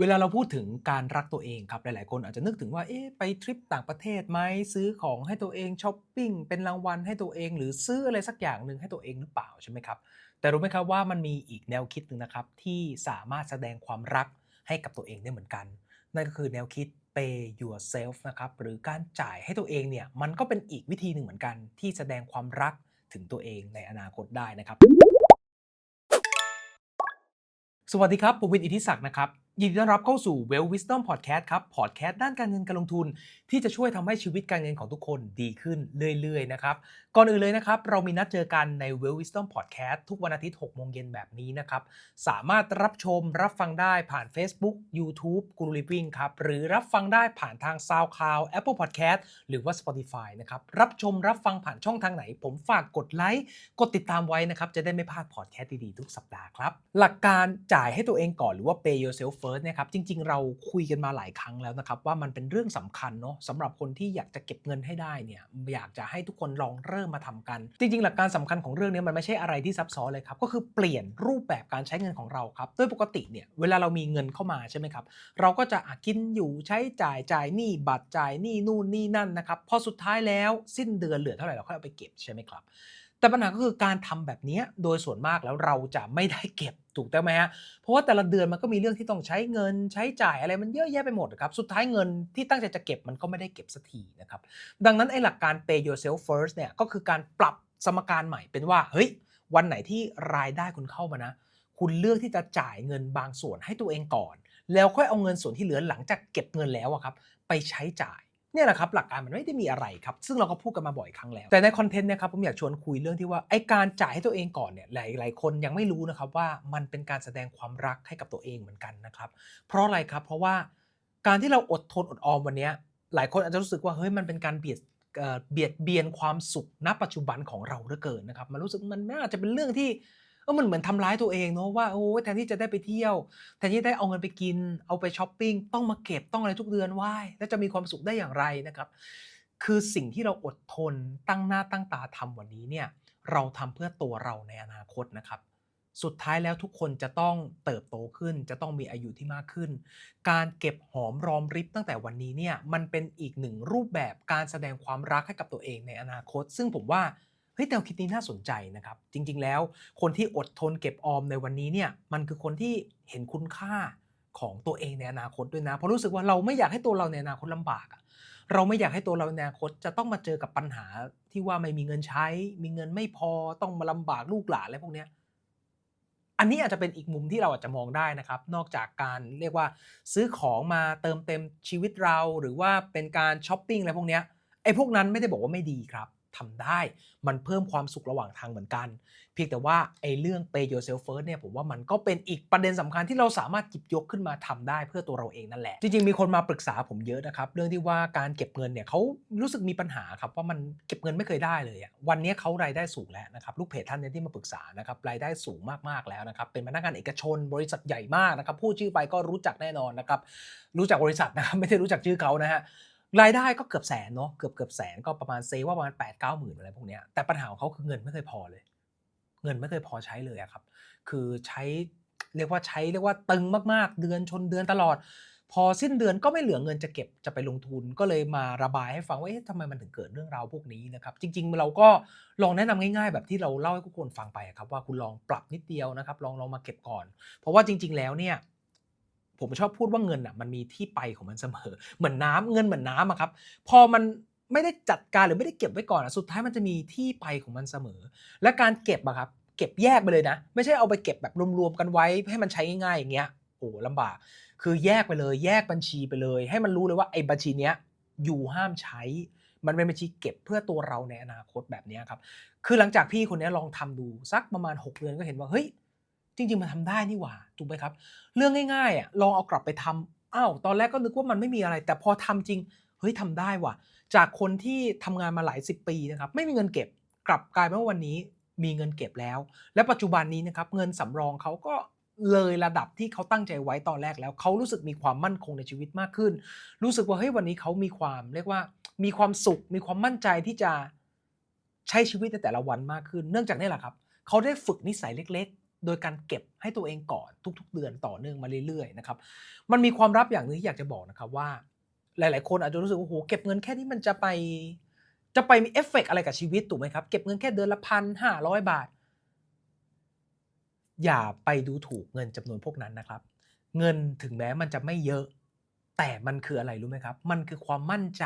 เวลาเราพูดถึงการรักตัวเองครับหลาย ๆ คนอาจจะนึกถึงว่าเอ๊ะไปทริปต่างประเทศไหมซื้อของให้ตัวเองช้อปปิ้งเป็นรางวัลให้ตัวเอง หรือซื้ออะไรสักอย่างหนึ่งให้ตัวเองหรือเปล่าใช่ไหมครับแต่รู้ไหมครับว่ามันมีอีกแนวคิดหนึ่งนะครับที่สามารถแสดงความรักให้กับตัวเองได้เหมือนกัน นั่นก็คือแนวคิด pay yourself นะครับหรือการจ่ายให้ตัวเองเนี่ยมันก็เป็นอีกวิธีหนึ่งเหมือนกัน ที่แสดงความรักถึงตัวเองในอนาคตได้นะครับ สวัสดีครับผมวินอิทธิศักดิ์นะครับ ยินดีต้อนรับเข้าสู่ Well Wisdom Podcast ครับ พอดแคสต์ด้านการเงินการลงทุน ที่จะช่วยทำให้ชีวิตการเงินของทุกคนดีขึ้นเรื่อยๆนะครับ ก่อนอื่นเลยนะครับ เรามีนัดเจอกันใน Well Wisdom Podcast ทุกวันอาทิตย์6โมงเย็นแบบนี้นะครับ สามารถรับชมรับฟังได้ผ่าน Facebook YouTube Guru Living ครับ หรือรับฟังได้ผ่านทาง SoundCloud Apple Podcast หรือว่า Spotify นะครับ รับชมรับฟังผ่านช่องทางไหน ผมฝากกดไลค์กดติดตามไว้นะครับจะได้ไม่พลาดพอดแคสต์ดีๆทุกสัปดาห์ครับหลักการจ่ายให้ตัวเองก่อนหรือว่า pay yourself first เนะครับจริง ๆ เราคุยกันมาหลายครั้งแล้วนะครับว่ามันเป็นเรื่องสำคัญเนาะสำหรับคนที่อยากจะเก็บเงินให้ได้เนี่ยอยากจะให้ทุกคนลองเริ่มมาทำกัน จริง ๆ หลักการสำคัญของเรื่องนี้มันไม่ใช่อะไรที่ซับซ้อนเลยครับก็คือเปลี่ยนรูปแบบการใช้เงินของเราครับโดยปกติเนี่ยเวลาเรามีเงินเข้ามาใช่ไหมครับเราก็จะอะกินอยู่ใช้จ่ายจ่ายหนี้บัตรจ่ายหนี้นู่นนี่นั่นนะครับพอสุดท้ายแล้วสิ้นเดือนเหลือเท่าไหร่เราค่อยเอาไปเก็บใช่ไหมครับ แต่ปัญหาก็คือการทำแบบนี้โดยส่วนมากแล้วเราจะไม่ได้เก็บถูกต้องไหมฮะ เพราะว่าแต่ละเดือนมันก็มีเรื่องที่ต้องใช้เงินใช้จ่ายอะไรมันเยอะแยะไปหมดครับ สุดท้ายเงินที่ตั้งใจจะเก็บมันก็ไม่ได้เก็บสักทีนะครับ ดังนั้นไอ้หลักการ pay yourself first เนี่ยก็คือการปรับสมการใหม่เป็นว่า เฮ้ย วันไหนที่รายได้คุณเข้ามานะ คุณเลือกที่จะจ่ายเงินบางส่วนให้ตัวเองก่อน แล้วค่อยเอาเงินส่วนที่เหลือหลังจากเก็บเงินแล้วอะครับ ไปใช้จ่าย เนี่ยแหละครับหลักการมันไม่ได้มีอะไรครับ ซึ่งเราก็พูดกันมาบ่อยครั้งแล้ว แต่ในคอนเทนต์เนี่ยครับผมอยากชวนคุยเรื่องที่ว่าไอการจ่ายให้ตัวเองก่อนเนี่ยหลายหลายคนยังไม่รู้นะครับว่ามันเป็นการแสดงความรักให้กับตัวเองเหมือนกันนะครับ เพราะอะไรครับ เพราะว่าการที่เราอดทนอดออมวันนี้หลายคนอาจจะรู้สึกว่าเฮ้ยมันเป็นการเบียดเอ่อเบียดเบียนความสุขณปัจจุบันของเราเหลือเกินนะครับมันรู้สึกมันน่าจะเป็นเรื่องที่ เออมันเหมือนทำร้ายตัวเองเนาะว่าโอ้แทนที่จะได้ไปเที่ยวแทนที่ได้เอาเงินไปกิน เอาไปช้อปปิ้งต้องมาเก็บต้องอะไรทุกเดือนว้ายแล้วจะมีความสุขได้อย่างไรนะครับคือสิ่งที่เราอดทนตั้งหน้าตั้งตาทำวันนี้เนี่ยเราทำเพื่อตัวเราในอนาคตนะครับ สุดท้ายแล้วทุกคนจะต้องเติบโตขึ้น จะต้องมีอายุที่มากขึ้น การเก็บหอมรอมริบตั้งแต่วันนี้เนี่ยมันเป็นอีกหนึ่งรูปแบบการแสดงความรักให้กับตัวเองในอนาคต ซึ่งผมว่า เฮ้ยแนวคิดนี้น่าสนใจนะครับ จริง ๆ แล้วคนที่อดทนเก็บออมในวันนี้เนี่ยมันคือคนที่เห็นคุณค่าของตัวเองในอนาคตด้วยนะเพราะรู้สึกว่าเราไม่อยากให้ตัวเราในอนาคตลำบากอะเราไม่อยากให้ตัวเราในอนาคตจะต้องมาเจอกับปัญหาที่ว่าไม่มีเงินใช้ มีเงินไม่พอต้องมาลำบากลูกหลานอะไรพวกเนี้ยอันนี้อาจจะเป็นอีกมุมที่เราอาจจะมองได้นะครับ นอกจากการเรียกว่าซื้อของมาเติมเต็มชีวิตเรา หรือว่าเป็นการช้อปปิ้งอะไรพวกเนี้ยไอ้พวกนั้นไม่ได้บอกว่าไม่ดีครับ ทำได้ มันเพิ่มความสุขระหว่างทางเหมือนกัน เพียงแต่ว่าไอ้เรื่อง pay yourself first เนี่ยผมว่ามันก็เป็นอีกประเด็นสำคัญที่เราสามารถหยิบยกขึ้นมาทำได้เพื่อตัวเราเองนั่นแหละ จริงๆ มีคนมาปรึกษาผมเยอะนะครับเรื่องที่ว่าการเก็บเงินเนี่ยเขารู้สึกมีปัญหาครับว่ามันเก็บเงินไม่เคยได้เลยอะวันนี้เขารายได้สูงแล้วนะครับลูกเพจท่านนี้ที่มาปรึกษานะครับรายได้สูงมากๆแล้วนะครับเป็นพนักงานเอกชนบริษัทใหญ่มากนะครับพูดชื่อไปก็รู้จักแน่นอนนะครับรู้จักบริษัทนะครับไม่ได้รู้จักชื่อเขานะฮะ รายได้ก็เกือบแสนเนาะเกือบเกือบแสนก็ประมาณเซว่าประมาณ8ปดเก้าหมื่นอะไรพวกเนี้ยแต่ปัญหาของเขาคือเงินไม่เคยพอเลย เงินไม่เคยพอใช้เลยอะครับ คือใช้เรียกว่าใช้เรียกว่าตึงมากๆ เดือนชนเดือนตลอด พอสิ้นเดือนก็ไม่เหลือเงินจะเก็บจะไปลงทุนก็เลยมาระบายให้ฟังว่าเอ๊ะทำไมมันถึงเกิดเรื่องราวพวกนี้นะครับ จริง ๆ เราก็ลองแนะนำง่าย ๆ แบบที่เราเล่าให้ทุกคนฟังไปครับว่าคุณลองปรับนิดเดียวนะครับ ลองลองมาเก็บก่อน เพราะว่าจริง ๆ แล้วเนี่ย ผมชอบพูดว่าเงินอะมันมีที่ไปของมันเสมอ เหมือนน้ำเงินเหมือนน้ำอะครับ พอมันไม่ได้จัดการหรือไม่ได้เก็บไว้ก่อนอะสุดท้ายมันจะมีที่ไปของมันเสมอ และการเก็บอะครับเก็บแยกไปเลยนะ ไม่ใช่เอาไปเก็บแบบรวมๆกันไว้ให้มันใช้ง่ายๆอย่างเงี้ยโอ้ลำบาก คือแยกไปเลย แยกบัญชีไปเลย ให้มันรู้เลยว่าไอ้บัญชีเนี้ยอยู่ห้ามใช้ มันเป็นบัญชีเก็บเพื่อตัวเราในอนาคตแบบนี้ครับ คือหลังจากพี่คนนี้ลองทำดูสักประมาณ 6 เดือนก็เห็นว่าเฮ้ย จริงๆมันทำได้นี่หว่าถูกไหมครับ เรื่องง่ายๆอะลองเอากลับไปทำอ้าวตอนแรกก็นึกว่ามันไม่มีอะไร แต่พอทำจริงเฮ้ยทำได้ว่ะ จากคนที่ทำงานมาหลายสิบปีนะครับไม่มีเงินเก็บกลับกลายเป็นว่าวันนี้มีเงินเก็บแล้ว และปัจจุบันนี้นะครับเงินสำรองเขาก็เลยระดับที่เขาตั้งใจไว้ตอนแรกแล้วเขารู้สึกมีความมั่นคงในชีวิตมากขึ้น รู้สึกว่าเฮ้ยวันนี้เขามีความเรียกว่ามีความสุข มีความมั่นใจที่จะใช้ชีวิตในแต่ละวันมากขึ้น เนื่องจากนี่แหละครับ เขาได้ฝึกนิสัยเล็ก โดยการเก็บให้ตัวเองก่อนทุก ๆ เดือนต่อเนื่องมาเรื่อยๆนะครับมันมีความลับอย่างหนึงที่อยากจะบอกนะครับว่า หลาย ๆ คนอาจจะรู้สึกว่าโอ้โหเก็บเงินแค่นี้มันจะไปจะไปมีเอฟเฟกต์อะไรกับชีวิตถูกไหมครับ เก็บเงินแค่เดือนละพันห้าร้อยบาท อย่าไปดูถูกเงินจำนวนพวกนั้นนะครับ เงินถึงแม้มันจะไม่เยอะ แต่มันคืออะไรรู้ไหมครับ มันคือความมั่นใจ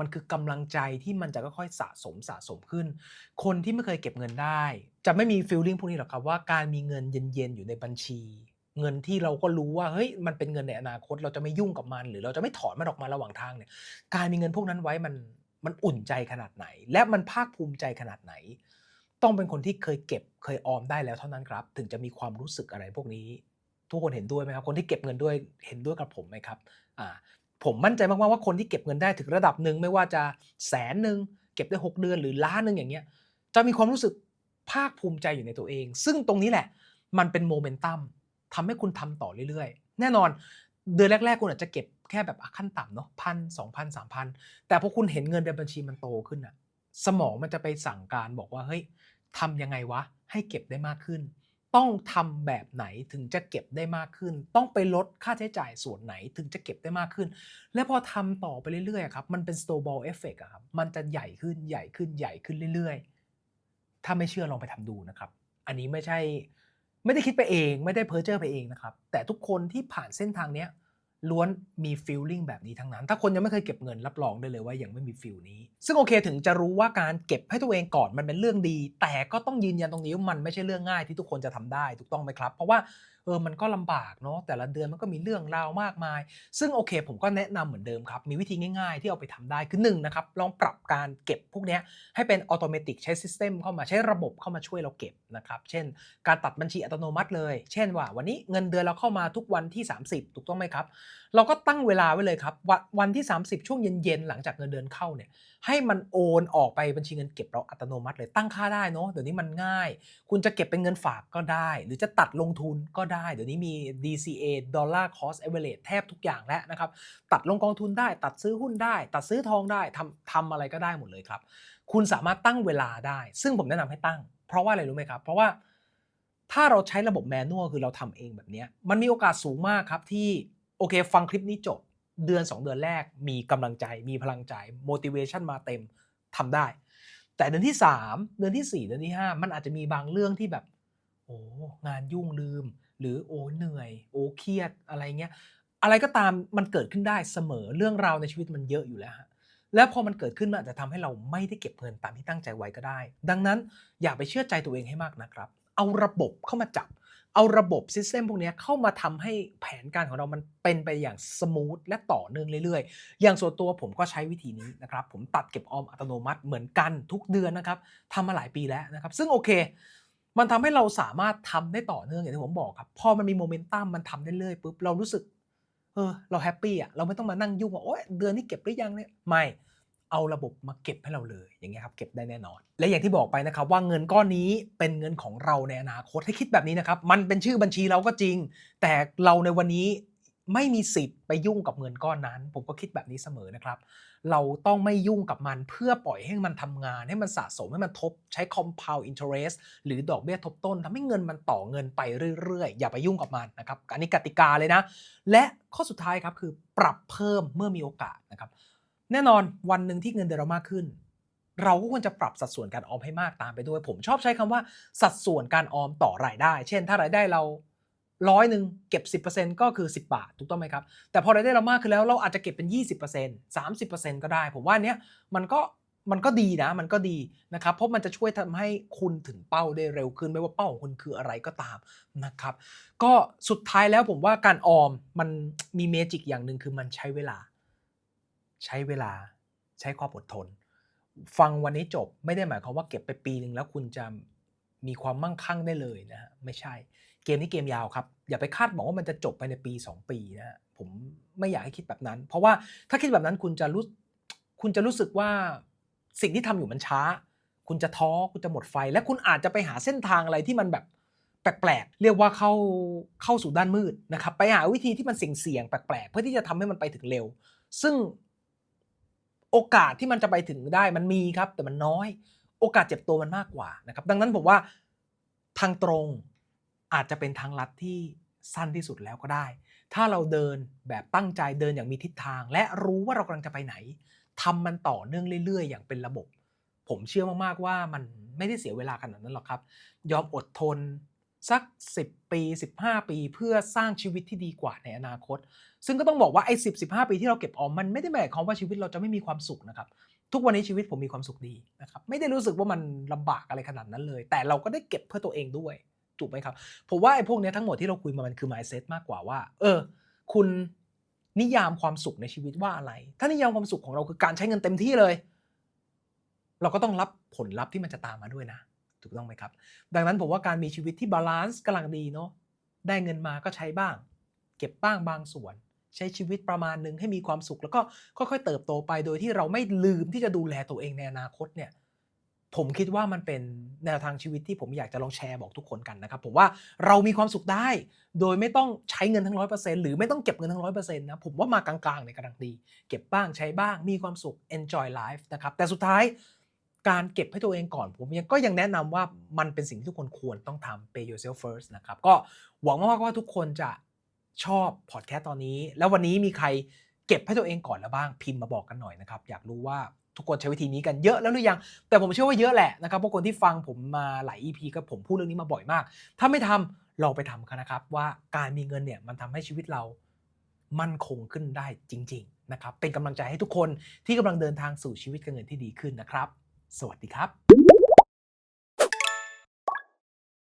มันคือกำลังใจที่มันจะค่อยๆสะสมสะสมขึ้น คนที่ไม่เคยเก็บเงินได้ จะไม่มีฟีลลิ่งพวกนี้หรอกครับว่าการมีเงินเย็นๆอยู่ในบัญชี เงินที่เราก็รู้ว่าเฮ้ยมันเป็นเงินในอนาคต เราจะไม่ยุ่งกับมัน หรือเราจะไม่ถอนมันออกมาระหว่างทางเนี่ยการมีเงินพวกนั้นไว้มันมันอุ่นใจขนาดไหน และมันภาคภูมิใจขนาดไหน ต้องเป็นคนที่เคยเก็บเคยออมได้แล้วเท่านั้นครับ ถึงจะมีความรู้สึกอะไรพวกนี้ ทุกคนเห็นด้วยไหมครับ คนที่เก็บเงินด้วยเห็นด้วยกับผมไหมครับอ่า ผมมั่นใจมากๆว่าคนที่เก็บเงินได้ถึงระดับหนึ่งไม่ว่าจะแสนหนึ่งเก็บได้ 6 เดือนหรือล้านหนึ่งอย่างเงี้ยจะมีความรู้สึกภาคภูมิใจอยู่ในตัวเอง ซึ่งตรงนี้แหละ มันเป็นโมเมนตัมทำให้คุณทำต่อเรื่อยๆ แน่นอนเดือนแรก ๆ คุณอาจจะเก็บแค่แบบขั้นต่ำเนาะพันสองพันสามพันแต่พอคุณเห็นเงินในบัญชีมันโตขึ้นอะสมองมันจะไปสั่งการบอกว่าเฮ้ยทำยังไงวะ ให้เก็บได้มากขึ้น ต้องทำแบบไหนถึงจะเก็บได้มากขึ้น ต้องไปลดค่าใช้จ่ายส่วนไหนถึงจะเก็บได้มากขึ้น และพอทำต่อไปเรื่อยๆครับมันเป็น snowball effect ครับมันจะใหญ่ขึ้นใหญ่ขึ้นใหญ่ขึ้นเรื่อยๆ ถ้าไม่เชื่อลองไปทำดูนะครับ อันนี้ไม่ใช่ไม่ได้คิดไปเอง ไม่ได้เพ้อเจ้อไปเองนะครับ แต่ทุกคนที่ผ่านเส้นทางเนี้ย ล้วนมีฟีลลิ่งแบบนี้ทั้งนั้น ถ้าคนยังไม่เคยเก็บเงินรับรองได้เลยว่ายังไม่มีฟีลนี้ ซึ่งโอเคถึงจะรู้ว่าการเก็บให้ตัวเองก่อนมันเป็นเรื่องดี แต่ก็ต้องยืนยันตรงนี้ว่ามันไม่ใช่เรื่องง่ายที่ทุกคนจะทำได้ถูกต้องไหมครับ เพราะว่า ออมันก็ลำบากเนาะแต่ละเดือนมันก็มีเรื่องราวมากมาย ซึ่งโอเค ผมก็แนะนำเหมือนเดิมครับ มีวิธีง่ายๆ ที่เอาไปทำได้คือหนึ่งนะครับลองปรับการเก็บพวกนี้ให้เป็นอัตโนมัติใช้ซิสเต็มเข้ามาใช้ระบบเข้ามาช่วยเราเก็บนะครับเช่น การตัดบัญชีอัตโนมัติเลย เช่นว่าวันนี้เงินเดือนเราเข้ามาทุกวันที่ 30 ถูกต้องไหมครับ เราก็ตั้งเวลาไว้เลยครับวันวันที่ 30 ช่วงเย็นๆหลังจากเงินเดือนเข้าเนี่ยให้มันโอนออกไปบัญชีเงินเก็บเราอัตโนมัติเลยตั้งค่าได้เนาะเดี๋ยวนี้มันง่าย คุณจะเก็บเป็นเงินฝากก็ได้ หรือจะตัดลงทุนก็ได้ เดี๋ยวนี้มี DCA Dollar Cost Average แทบทุกอย่างแล้วนะครับตัดลงกองทุนได้ ตัดซื้อหุ้นได้ ตัดซื้อทองได้ทำทำอะไรก็ได้หมดเลยครับ คุณสามารถตั้งเวลาได้ ซึ่งผมแนะนำให้ตั้ง เพราะว่าอะไรรู้ไหมครับ เพราะว่าถ้าเราใช้ระบบแมนนวลคือเราทำเองแบบเนี้ยมันมีโอกาสสูงมากครับที่โอเค ฟังคลิปนี้จบ เดือน 2 เดือนแรกมีกำลังใจมีพลังใจ motivation มาเต็มทำได้ แต่เดือนที่ 3 เดือนที่ 4 เดือนที่ 5 มันอาจจะมีบางเรื่องที่แบบ โอ้งานยุ่งลืม หรือโอ้เหนื่อย โอ้เครียดอะไรเงี้ยอะไรก็ตามมันเกิดขึ้นได้เสมอเรื่องราวในชีวิตมันเยอะอยู่แล้วฮะแล้วพอมันเกิดขึ้นมันอาจจะทำให้เราไม่ได้เก็บเงินตามที่ตั้งใจไว้ก็ได้ ดังนั้นอย่าไปเชื่อใจตัวเองให้มากนะครับ เอาระบบเข้ามาจับ เอาระบบซิสเต็มพวกนี้เข้ามาทำให้แผนการของเรามันเป็นไปอย่างสมูทและต่อเนื่องเรื่อยๆ อย่างส่วนตัวผมก็ใช้วิธีนี้นะครับ ผมตัดเก็บออมอัตโนมัติเหมือนกันทุกเดือนนะครับทำมาหลายปีแล้วนะครับ ซึ่งโอเค มันทำให้เราสามารถทำได้ต่อเนื่องอย่างที่ผมบอกครับ พอมันมีโมเมนตัมมันทำได้เรื่อยปุ๊บเรารู้สึก เออ เราแฮปปี้อะเราไม่ต้องมานั่งยุ่งว่าโอ๊ยเดือนนี้เก็บหรือยังเนี่ยไม่ เอาระบบมาเก็บให้เราเลยอย่างเงี้ยครับเก็บได้แน่นอน และอย่างที่บอกไปนะครับว่าเงินก้อนนี้เป็นเงินของเราในอนาคตให้คิดแบบนี้นะครับมันเป็นชื่อบัญชีเราก็จริง แต่เราในวันนี้ไม่มีสิทธิ์ไปยุ่งกับเงินก้อนนั้น ผมก็คิดแบบนี้เสมอนะครับ เราต้องไม่ยุ่งกับมันเพื่อปล่อยให้มันทำงาน ให้มันสะสมให้มันทบใช้ compound interest หรือดอกเบี้ยทบต้นทำให้เงินมันต่อเงินไปเรื่อยๆ อย่าไปยุ่งกับมันนะครับอันนี้กติกาเลยนะ และข้อสุดท้ายครับคือปรับเพิ่มเมื่อมีโอกาสนะครับ แน่นอนวันหนึ่งที่เงินเดือนเรามากขึ้น เราก็ควรจะปรับสัดส่วนการออมให้มากตามไปด้วย ผมชอบใช้คำว่าสัดส่วนการออมต่อรายได้ เช่น ถ้ารายได้เราร้อยหนึ่งเก็บ 10%ก็คือ 10 บาท ถูกต้องไหมครับ แต่พอรายได้เรามากขึ้นแล้วเราอาจจะเก็บเป็น 20% 30%ก็ได้ ผมว่าเนี้ยมันก็มันก็ดีนะ มันก็ดีนะครับ เพราะมันจะช่วยทำให้คุณถึงเป้าได้เร็วขึ้น ไม่ว่าเป้าของคุณคืออะไรก็ตามนะครับ ก็สุดท้ายแล้วผมว่าการออมมันมีเมจิกอย่างหนึ่งคือมันใช้เวลา ใช้เวลาใช้ความอดทน ฟังวันนี้จบไม่ได้หมายความว่าเก็บไปปีหนึ่งแล้วคุณจะมีความมั่งคั่งได้เลยนะฮะไม่ใช่ เกมนี้เกมยาวครับ อย่าไปคาดหวังว่ามันจะจบภายในปี 2 ปีนะฮะผมไม่อยากให้คิดแบบนั้น เพราะว่าถ้าคิดแบบนั้นคุณจะรู้คุณจะรู้สึกว่าสิ่งที่ทำอยู่มันช้า คุณจะท้อคุณจะหมดไฟ และคุณอาจจะไปหาเส้นทางอะไรที่มันแบบแปลกๆ เรียกว่าเข้าเข้าสู่ด้านมืดนะครับ ไปหาวิธีที่มันเสี่ยงๆ แปลกๆ เพื่อที่จะทำให้มันไปถึงเร็ว ซึ่ง โอกาสที่มันจะไปถึงได้มันมีครับ แต่มันน้อย โอกาสเจ็บตัวมันมากกว่านะครับ ดังนั้นผมว่าทางตรงอาจจะเป็นทางลัดที่สั้นที่สุดแล้วก็ได้ ถ้าเราเดินแบบตั้งใจเดินอย่างมีทิศทาง และรู้ว่าเรากำลังจะไปไหนทำมันต่อเนื่องเรื่อย ๆ อย่างเป็นระบบ ผมเชื่อมากๆว่ามันไม่ได้เสียเวลาขนาดนั้นหรอกครับ ยอมอดทน สัก 10 ปี 15 ปี เพื่อสร้างชีวิตที่ดีกว่าในอนาคต ซึ่งก็ต้องบอกว่าไอ้สิบสิบห้าปีที่เราเก็บออมมันไม่ได้หมายความว่าชีวิตเราจะไม่มีความสุขนะครับทุกวันนี้ชีวิตผมมีความสุขดีนะครับไม่ได้รู้สึกว่ามันลำบากอะไรขนาดนั้นเลย แต่เราก็ได้เก็บเพื่อตัวเองด้วยถูกไหมครับผมว่าไอ้พวกนี้ทั้งหมดที่เราคุยมามันคือ mindset มากกว่าว่า เออ คุณนิยามความสุขในชีวิตว่าอะไร ถ้านิยามความสุขของเราคือการใช้เงินเต็มที่เลย เราก็ต้องรับผลลัพธ์ที่มันจะตามมาด้วยนะ ถูกต้องไหมครับ ดังนั้นผมว่าการมีชีวิตที่บาลานซ์กำลังดีเนาะได้เงินมาก็ใช้บ้าง เก็บบ้างบางส่วน ใช้ชีวิตประมาณหนึ่งให้มีความสุข แล้วก็ค่อยๆ เติบโตไปโดยที่เราไม่ลืมที่จะดูแลตัวเองในอนาคตเนี่ยผมคิดว่ามันเป็นแนวทางชีวิตที่ผมอยากจะลองแชร์บอกทุกคนกันนะครับ ผมว่าเรามีความสุขได้ โดยไม่ต้องใช้เงินทั้งร้อยเปอร์เซ็นต์หรือไม่ต้องเก็บเงินทั้งร้อยเปอร์เซ็นต์นะผมว่ามากลางๆในยกำลังดี เก็บบ้างใช้บ้างมีความสุข enjoy life นะครับแต่สุดท้าย การเก็บให้ตัวเองก่อน ผมยังก็ยังแนะนำว่ามันเป็นสิ่งที่ทุกคนควรต้องทำ pay yourself first นะครับ ก็หวังมากว่าทุกคนจะชอบพอดแคสต์ตอนนี้ แล้ววันนี้มีใครเก็บให้ตัวเองก่อนแล้วบ้างพิมพ์มาบอกกันหน่อยนะครับ อยากรู้ว่าทุกคนใช้วิธีนี้กันเยอะแล้วหรือยัง แต่ผมเชื่อว่าเยอะแหละนะครับเพราะคนที่ฟังผมมาหลาย EP ก็ผมพูดเรื่องนี้มาบ่อยมาก ถ้าไม่ทำลองไปทำกันนะครับ ว่าการมีเงินเนี่ยมันทำให้ชีวิตเรามั่นคงขึ้นได้จริง ๆ นะครับ เป็นกำลังใจให้ทุกคนที่กำลังเดินทางสู่ชีวิตการเงินที่ดีขึ้นนะครับ สวัสดีครับ